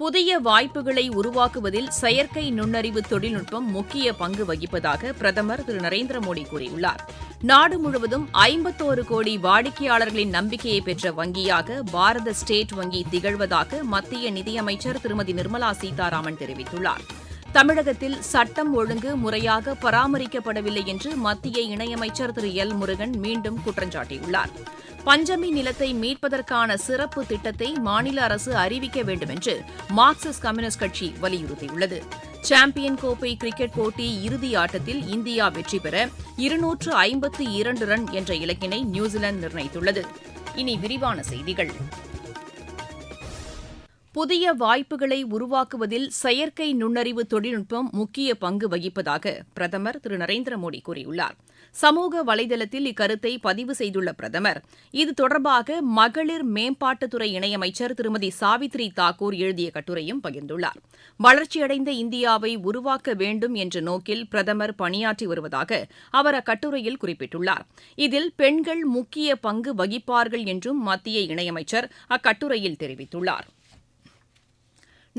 புதிய வாய்ப்புகளை உருவாக்குவதில் செயற்கை நுண்ணறிவு தொழில்நுட்பம் முக்கிய பங்கு வகிப்பதாக பிரதமர் திரு நரேந்திர மோடி கூறியுள்ளார். நாடு முழுவதும் ஐம்பத்தோரு கோடி வாடிக்கையாளர்களின் நம்பிக்கையை பெற்ற வங்கியாக பாரத ஸ்டேட் வங்கி திகழ்வதாக மத்திய நிதியமைச்சர் திருமதி நிர்மலா சீதாராமன் தெரிவித்துள்ளார். தமிழகத்தில் சட்டம் ஒழுங்கு முறையாக பராமரிக்கப்படவில்லை என்று மத்திய இணையமைச்சர் திரு எல் முருகன் மீண்டும் குற்றஞ்சாட்டியுள்ளார். பஞ்சமி நிலத்தை மீட்பதற்கான சிறப்பு திட்டத்தை மாநில அரசு அறிவிக்க வேண்டும் என்று மார்க்சிஸ்ட் கம்யூனிஸ்ட் கட்சி வலியுறுத்தியுள்ளது. சாம்பியன் கோப்பை கிரிக்கெட் போட்டி இறுதி ஆட்டத்தில் இந்தியா வெற்றி பெற இருநூற்று ஐம்பத்து இரண்டு ரன் என்ற இலக்கினை நியூசிலாந்து நிர்ணயித்துள்ளது. இனி விரிவான செய்திகள். புதிய வாய்ப்புகளை உருவாக்குவதில் செயற்கை நுண்ணறிவு தொழில்நுட்பம் முக்கிய பங்கு வகிப்பதாக பிரதமர் திரு நரேந்திர மோடி கூறியுள்ளார். சமூக வலைதளத்தில் இக்கருத்தை பதிவு செய்துள்ள பிரதமர் இது தொடர்பாக மகளிர் மேம்பாட்டுத்துறை இணையமைச்சர் திருமதி சாவித்ரி தாக்கூர் எழுதிய கட்டுரையும் பகிர்ந்துள்ளார். வளர்ச்சியடைந்த இந்தியாவை உருவாக்க வேண்டும் என்ற நோக்கில் பிரதமர் பணியாற்றி வருவதாக அவர் அக்கட்டுரையில் குறிப்பிட்டுள்ளார். இதில் பெண்கள் முக்கிய பங்கு வகிப்பார்கள் என்றும் மத்திய இணையமைச்சர் அக்கட்டுரையில் தெரிவித்துள்ளார்.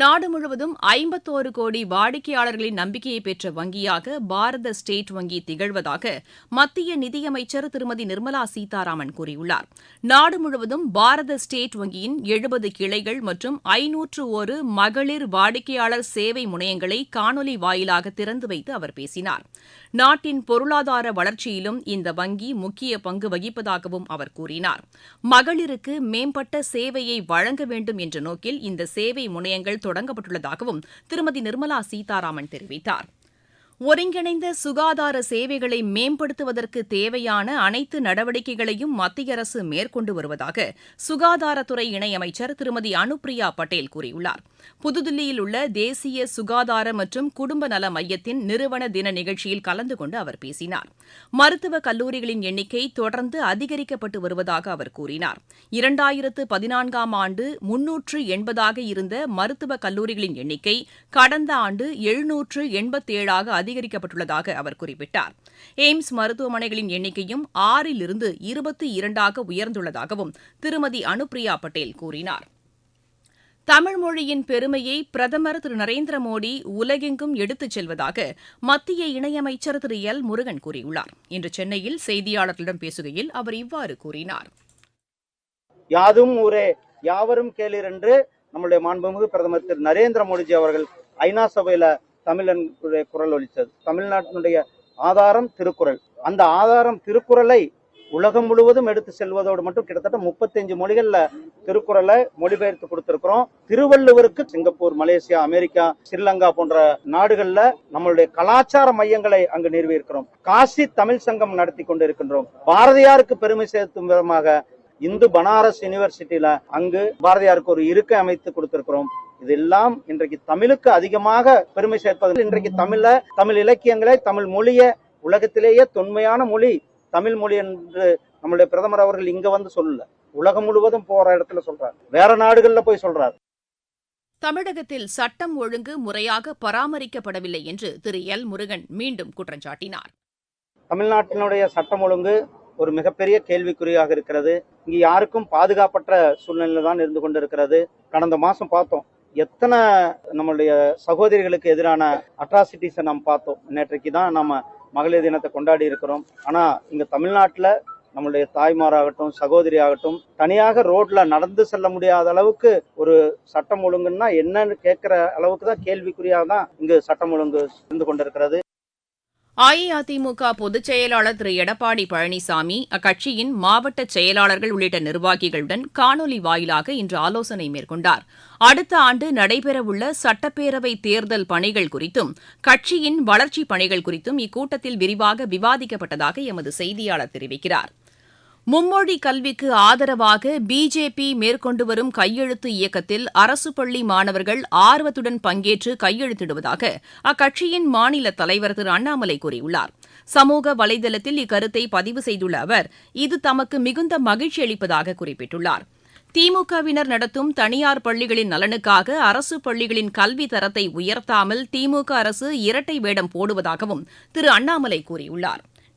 நாடு முழுவதும் ஐம்பத்தோரு கோடி வாடிக்கையாளர்களின் நம்பிக்கையை பெற்ற வங்கியாக பாரத ஸ்டேட் வங்கி திகழ்வதாக மத்திய நிதியமைச்சர் திருமதி நிர்மலா சீதாராமன் கூறியுள்ளார். நாடு முழுவதும் பாரத ஸ்டேட் வங்கியின் எழுபது கிளைகள் மற்றும் ஐநூற்று ஒரு மகளிர் வாடிக்கையாளர் சேவை முனையங்களை காணொலி வாயிலாக திறந்து வைத்து அவர் பேசினார். நாட்டின் பொருளாதார வளர்ச்சியிலும் இந்த வங்கி முக்கிய பங்கு வகிப்பதாகவும் அவர் கூறினார். மகளிருக்கு மேம்பட்ட சேவையை வழங்க வேண்டும் என்ற நோக்கில் இந்த சேவை முனையங்கள் தொடங்கப்பட்டுள்ளதாகவும் திருமதி நிர்மலா சீதாராமன் தெரிவித்தார். ஒருங்கிணைந்த சுகாதார சேவைகளை மேம்படுத்துவதற்கு தேவையான அனைத்து நடவடிக்கைகளையும் மத்திய அரசு மேற்கொண்டு வருவதாக சுகாதாரத்துறை இணையமைச்சர் திருமதி அனுப்பிரியா பட்டேல் கூறியுள்ளார். புதுதில்லியில் உள்ள தேசிய சுகாதார மற்றும் குடும்ப நல மையத்தின் நிறுவன தின நிகழ்ச்சியில் கலந்து கொண்டு அவர் பேசினார். மருத்துவக் கல்லூரிகளின் எண்ணிக்கை தொடர்ந்து அதிகரிக்கப்பட்டு வருவதாக அவர் கூறினார். இரண்டாயிரத்து பதினான்காம் ஆண்டு முன்னூற்று எண்பதாக இருந்த மருத்துவக் கல்லூரிகளின் எண்ணிக்கை கடந்த ஆண்டு எழுநூற்று எண்பத்தேழாக அதிகரிக்கப்பட்டுள்ளதாக அவர் குறிப்பிட்டார். எய்ம்ஸ் மருத்துவமனைகளின் எண்ணிக்கையும் ஆறிலிருந்து இருபத்தி இரண்டாக உயர்ந்துள்ளதாகவும் திருமதி அனுப்பிரியா பட்டேல் கூறினார். தமிழ் மொழியின் பெருமையை பிரதமர் திரு நரேந்திர மோடி உலகெங்கும் எடுத்துச் செல்வதாக மத்திய இணையமைச்சர் திரு எல் முருகன் கூறியுள்ளார். இன்று சென்னையில் செய்தியாளர்களிடம் பேசுகையில் அவர் இவ்வாறு கூறினார். யாதும் ஊரே யாவரும் கேளீர் என்று நம்முடைய மாண்புமிகு பிரதமர் திரு நரேந்திர மோடிஜி அவர்கள் ஐநா சபையில தமிழன் குரல் ஒலித்தது. தமிழ்நாட்டினுடைய ஆதாரம் திருக்குறள். அந்த ஆதாரம் திருக்குறளை உலகம் முழுவதும் எடுத்து செல்வதோடு மட்டும் கிட்டத்தட்ட முப்பத்தஞ்சு மொழிகள்ல திருக்குறளை மொழிபெயர்த்து கொடுத்திருக்கிறோம். திருவள்ளுவருக்கு சிங்கப்பூர் மலேசியா அமெரிக்கா ஸ்ரீலங்கா போன்ற நாடுகள்ல நம்மளுடைய கலாச்சார மையங்களை அங்கு நிறுவியிருக்கிறோம். காசி தமிழ் சங்கம் நடத்தி கொண்டிருக்கின்றோம். பாரதியாருக்கு பெருமை சேர்த்தும் விதமாக இந்து பனாரஸ் யூனிவர்சிட்டியில அங்கு பாரதியாருக்கு ஒரு இருக்கை அமைத்து கொடுத்திருக்கிறோம். இதெல்லாம் இன்றைக்கு தமிழுக்கு அதிகமாக பெருமை சேர்ப்பதில் இன்றைக்கு தமிழ தமிழ் இலக்கியங்களை தமிழ் மொழிய உலகத்திலேயே தொன்மையான மொழி தமிழ் மொழி என்று நம்மளுடைய பிரதமர் அவர்கள் இங்க வந்து சொல்லல. உலகம் முழுவதும் போற இடத்துல சொல்றாரு. வேற நாடுகள்ல போய் சொல்றாரு. தமிழகத்தில் சட்டம் ஒழுங்கு முறையாக பராமரிக்கப்படவில்லை என்று திரு எல் முருகன் மீண்டும் குற்றம் சாட்டினார். தமிழ்நாட்டினுடைய சட்டம் ஒழுங்கு ஒரு மிகப்பெரிய கேள்விக்குறியாக இருக்கிறது. இங்கு யாருக்கும் பாதுகாப்பற்ற சூழ்நிலை தான் இருந்து கொண்டிருக்கிறது. கடந்த மாசம் பார்த்தோம். எத்தனை நம்மளுடைய சகோதரிகளுக்கு எதிரான அட்ராசிட்டிஸை நாம் பார்த்தோம். நேற்றைக்கு தான் நம்ம மகளிர் தினத்தை கொண்டாடி இருக்கிறோம். ஆனால் இங்கே தமிழ்நாட்டில் நம்மளுடைய தாய்மாராகட்டும் சகோதரி ஆகட்டும் தனியாக ரோட்ல நடந்து செல்ல முடியாத அளவுக்கு ஒரு சட்டம் ஒழுங்குன்னா என்னன்னு கேட்கிற அளவுக்கு தான் கேள்விக்குறியாக தான் இங்கு சட்டம் ஒழுங்கு இருந்து கொண்டிருக்கிறது. அஇஅதிமுக பொதுச் செயலாளர் திரு. எடப்பாடி பழனிசாமி அக்கட்சியின் மாவட்ட செயலாளர்கள் உள்ளிட்ட நிர்வாகிகளுடன் காணொலி வாயிலாக இன்று ஆலோசனை மேற்கொண்டார். அடுத்த ஆண்டு நடைபெறவுள்ள சட்டப்பேரவை தேர்தல் பணிகள் குறித்தும் கட்சியின் வளர்ச்சிப் பணிகள் குறித்தும் இக்கூட்டத்தில் விரிவாக விவாதிக்கப்பட்டதாக எமது செய்தியாளர் தெரிவிக்கிறார். மும்மொழி கல்விக்கு ஆதரவாக பிஜேபி மேற்கொண்டு வரும் கையெழுத்து இயக்கத்தில் அரசு பள்ளி மாணவர்கள் ஆர்வத்துடன் பங்கேற்று கையெழுத்திடுவதாக அக்கட்சியின் மாநில தலைவர் திரு அண்ணாமலை கூறியுள்ளார். சமூக வலைதளத்தில் இக்கருத்தை பதிவு செய்துள்ள அவர் இது தமக்கு மிகுந்த மகிழ்ச்சி அளிப்பதாக குறிப்பிட்டுள்ளார். திமுகவினர் நடத்தும் தனியார் பள்ளிகளின் நலனுக்காக அரசு பள்ளிகளின் கல்வி தரத்தை உயர்த்தாமல் திமுக அரசு இரட்டை வேடம் போடுவதாகவும் திரு அண்ணாமலை கூறியுள்ளார்.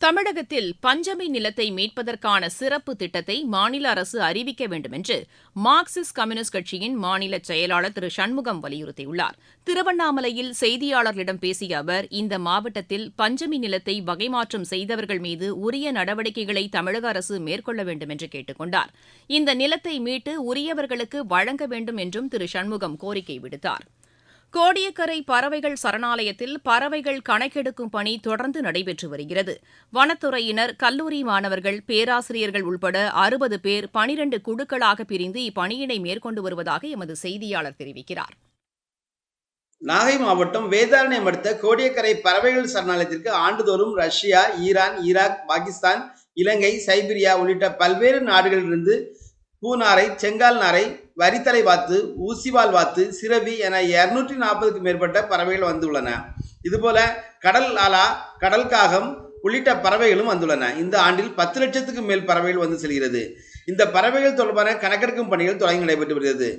தமிழகத்தில் பஞ்சமி நிலத்தை மீட்பதற்கான சிறப்பு திட்டத்தை மாநில அரசு அறிவிக்க வேண்டும் என்று மார்க்சிஸ்ட் கம்யூனிஸ்ட் கட்சியின் மாநில செயலாளர் திரு சண்முகம் வலியுறுத்தியுள்ளார். திருவண்ணாமலையில் செய்தியாளர்களிடம் பேசிய அவர் இந்த மாவட்டத்தில் பஞ்சமி நிலத்தை வகைமாற்றம் செய்தவர்கள் மீது உரிய நடவடிக்கைகளை தமிழக அரசு மேற்கொள்ள வேண்டும் என்று கேட்டுக் கொண்டார் இந்த நிலத்தை மீட்டு உரியவர்களுக்கு வழங்க வேண்டும் என்றும் திரு சண்முகம் கோரிக்கை விடுத்தார். கோடியக்கரை பறவைகள் சரணாலயத்தில் பறவைகள் கணக்கெடுக்கும் பணி தொடர்ந்து நடைபெற்று வருகிறது. வனத்துறையினர் கல்லூரி மாணவர்கள் பேராசிரியர்கள் உள்பட அறுபது பேர் பனிரண்டு குழுக்களாக பிரிந்து இப்பணியினை மேற்கொண்டு வருவதாக எமது செய்தியாளர் தெரிவிக்கிறார். நாகை மாவட்டம் வேதாரண்யம் அடுத்த கோடியக்கரை பறவைகள் சரணாலயத்திற்கு ஆண்டுதோறும் Russia Iran Iraq Pakistan Ilangai Siberia உள்ளிட்ட பல்வேறு நாடுகளிலிருந்து பூநாரை செங்கால் நாரை வரித்தலை வாத்து ஊசிவால் வாத்து சிறவி என இருநூற்றி நாற்பதுக்கு மேற்பட்ட பறவைகள் வந்துள்ளன. இதுபோல கடல் ஆலா கடல் காகம் உள்ளிட்ட பறவைகளும் வந்துள்ளன. இந்த ஆண்டில் பத்து லட்சத்துக்கு மேல் பறவைகள் வந்து செல்கிறது. இந்த பறவைகள் தொடர்பான கணக்கெடுக்கும் பணிகள் தொடங்கி நடைபெற்று வருகிறது.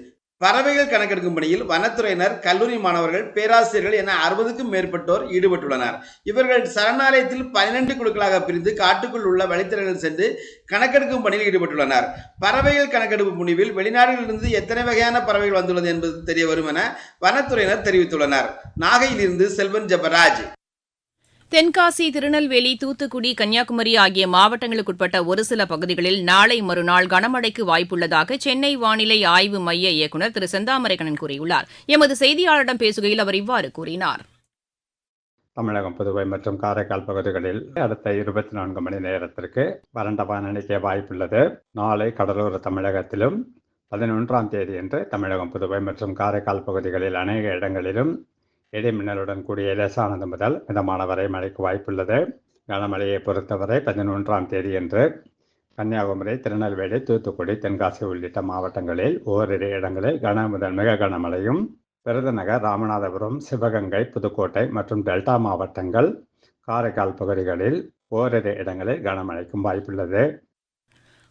பறவைகள் கணக்கெடுக்கும் பணியில் வனத்துறையினர் கல்லூரி மாணவர்கள் பேராசிரியர்கள் என அறுபதுக்கும் மேற்பட்டோர் ஈடுபட்டுள்ளனர். இவர்கள் சரணாலயத்தில் பன்னிரண்டு குழுக்களாக பிரிந்து காட்டுக்குள் உள்ள வழித்தடங்கள் சென்று கணக்கெடுக்கும் பணியில் ஈடுபட்டுள்ளனர். பறவைகள் கணக்கெடுப்பு முடிவில் வெளிநாடுகளிலிருந்து எத்தனை வகையான பறவைகள் வந்துள்ளது என்பது தெரிய வரும் என வனத்துறையினர் தெரிவித்துள்ளனர். நாகையிலிருந்து செல்வன் ஜெபராஜ். தென்காசி திருநெல்வேலி தூத்துக்குடி கன்னியாகுமரி ஆகிய மாவட்டங்களுக்குட்பட்ட ஒரு சில பகுதிகளில் நாளை மறுநாள் கனமழைக்கு வாய்ப்புள்ளதாக சென்னை வானிலை ஆய்வு மைய இயக்குநர் திரு செந்தாமரைக்கணன் கூறியுள்ளார். எமது செய்தியாளரிடம் பேசுகையில் அவர் இவ்வாறு கூறினார். தமிழகம் புதுவை மற்றும் காரைக்கால் பகுதிகளில் அடுத்த இருபத்தி நான்கு மணி நேரத்திற்கு வறண்ட வானிலைக்கு வாய்ப்புள்ளது. நாளை கடலோர தமிழகத்திலும் பதினொன்றாம் தேதியன்று தமிழகம் புதுவை மற்றும் காரைக்கால் பகுதிகளில் அநேக இடங்களிலும் இடைமின்னலுடன் கூடிய லேசானது முதல் மிதமான வரை மழைக்கு வாய்ப்புள்ளது. கனமழையை பொறுத்தவரை பதினொன்றாம் தேதியன்று கன்னியாகுமரி திருநெல்வேலி தூத்துக்குடி தென்காசி உள்ளிட்ட மாவட்டங்களில் ஓரிரு இடங்களில் கன முதல் மிக கனமழையும் விருதுநகர் ராமநாதபுரம் சிவகங்கை புதுக்கோட்டை மற்றும் டெல்டா மாவட்டங்கள் காரைக்கால் பகுதிகளில் ஓரிரு இடங்களில் கனமழைக்கும் வாய்ப்புள்ளது.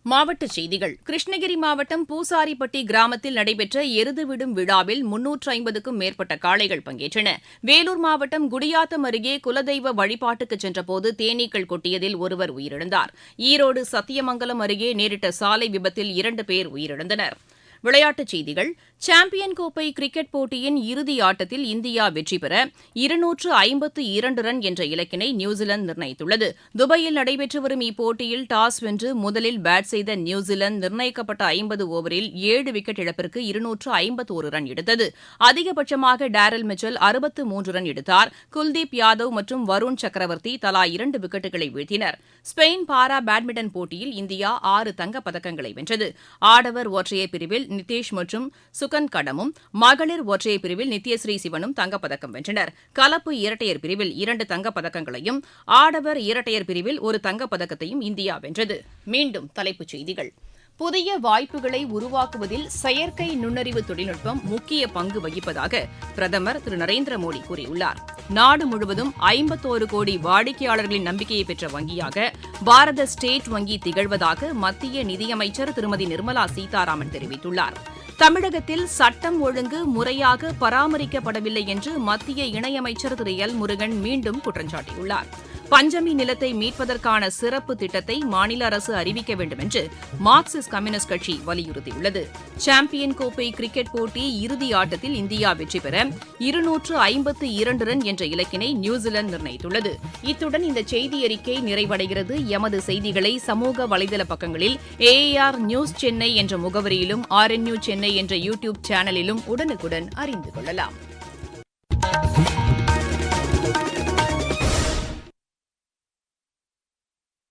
மாவட்டச் செய்திகள். கிருஷ்ணகிரி மாவட்டம் பூசாரிப்பட்டி கிராமத்தில் நடைபெற்ற எருது விடும் விழாவில் முன்னூற்று ஐம்பதுக்கும் மேற்பட்ட காளைகள் பங்கேற்றன. வேலூர் மாவட்டம் குடியாத்தம் அருகே குலதெய்வ வழிபாட்டுக்கு சென்றபோது தேனீக்கள் கொட்டியதில் ஒருவர் உயிரிழந்தார். ஈரோடு சத்தியமங்கலம் அருகே நேரிட்ட சாலை விபத்தில் இரண்டு பேர் உயிரிழந்தனர். விளையாட்டுச் செய்திகள் சாம்பியன் கோப்பை கிரிக்கெட் போட்டியின் இறுதி ஆட்டத்தில் இந்தியா வெற்றி பெற இருநூற்று ஐம்பத்து இரண்டு ரன் என்ற இலக்கினை நியூசிலாந்து நிர்ணயித்துள்ளது. துபாயில் நடைபெற்று வரும் இப்போட்டியில் டாஸ் வென்று முதலில் பேட் செய்த நியூசிலாந்து நிர்ணயிக்கப்பட்ட ஐம்பது ஓவரில் ஏழு விக்கெட் இழப்பிற்கு இருநூற்று ஐம்பத்தோரு ரன் எடுத்தது. அதிகபட்சமாக டேரல் மிச்சல் அறுபத்து மூன்று ரன் எடுத்தார். குல்தீப் யாதவ் மற்றும் வருண் சக்கரவர்த்தி தலா இரண்டு விக்கெட்டுகளை வீழ்த்தினர். ஸ்பெயின் பாரா பேட்மிண்டன் போட்டியில் இந்தியா ஆறு தங்கப்பதக்கங்களை வென்றது. ஆடவர் ஒற்றையர் பிரிவில் நிதேஷ் மற்றும் சுகன் கடமும் மகளிர் ஒற்றையர் பிரிவில் நித்யஸ்ரீ சிவனும் தங்கப்பதக்கம் வென்றனர். கலப்பு இரட்டையர் பிரிவில் இரண்டு தங்கப்பதக்கங்களையும் ஆடவர் இரட்டையர் பிரிவில் ஒரு தங்கப்பதக்கத்தையும் இந்தியா வென்றது. மீண்டும் தலைப்புச் செய்திகள். புதிய வாய்ப்புகளை உருவாக்குவதில் செயற்கை நுண்ணறிவு தொழில்நுட்பம் முக்கிய பங்கு வகிப்பதாக பிரதமர் திரு. நரேந்திர மோடி கூறியுள்ளார். நாடு முழுவதும் ஐம்பத்தோரு கோடி வாடிக்கையாளர்களின் நம்பிக்கையை பெற்ற வங்கியாக பாரத ஸ்டேட் வங்கி திகழ்வதாக மத்திய நிதியமைச்சர் திருமதி நிர்மலா சீதாராமன் தெரிவித்துள்ளாா் தமிழகத்தில் சட்டம் ஒழுங்கு முறையாக பராமரிக்கப்படவில்லை என்று மத்திய இணையமைச்சர் திரு எல் முருகன் மீண்டும் குற்றஞ்சாட்டியுள்ளார். பஞ்சமி நிலத்தை மீட்பதற்கான சிறப்பு திட்டத்தை மாநில அரசு அறிவிக்க வேண்டும் என்று மார்க்சிஸ்ட் கம்யூனிஸ்ட் கட்சி வலியுறுத்தியுள்ளது. சாம்பியன் கோப்பை கிரிக்கெட் போட்டி இறுதி ஆட்டத்தில் இந்தியா வெற்றி பெற இருநூற்று ஐம்பத்து இரண்டு ரன் என்ற இலக்கினை நியூசிலாந்து நிர்ணயித்துள்ளது. இத்துடன் இந்த செய்தி அறிக்கை நிறைவடைகிறது. எமது செய்திகளை சமூக வலைதள பக்கங்களில் ஏஆர் நியூஸ் சென்னை என்ற முகவரியிலும் ஆர்என்யூ சென்னை என்ற யூடியூப் சேனலிலும் உடனுக்குடன் அறிந்து கொள்ளலாம்.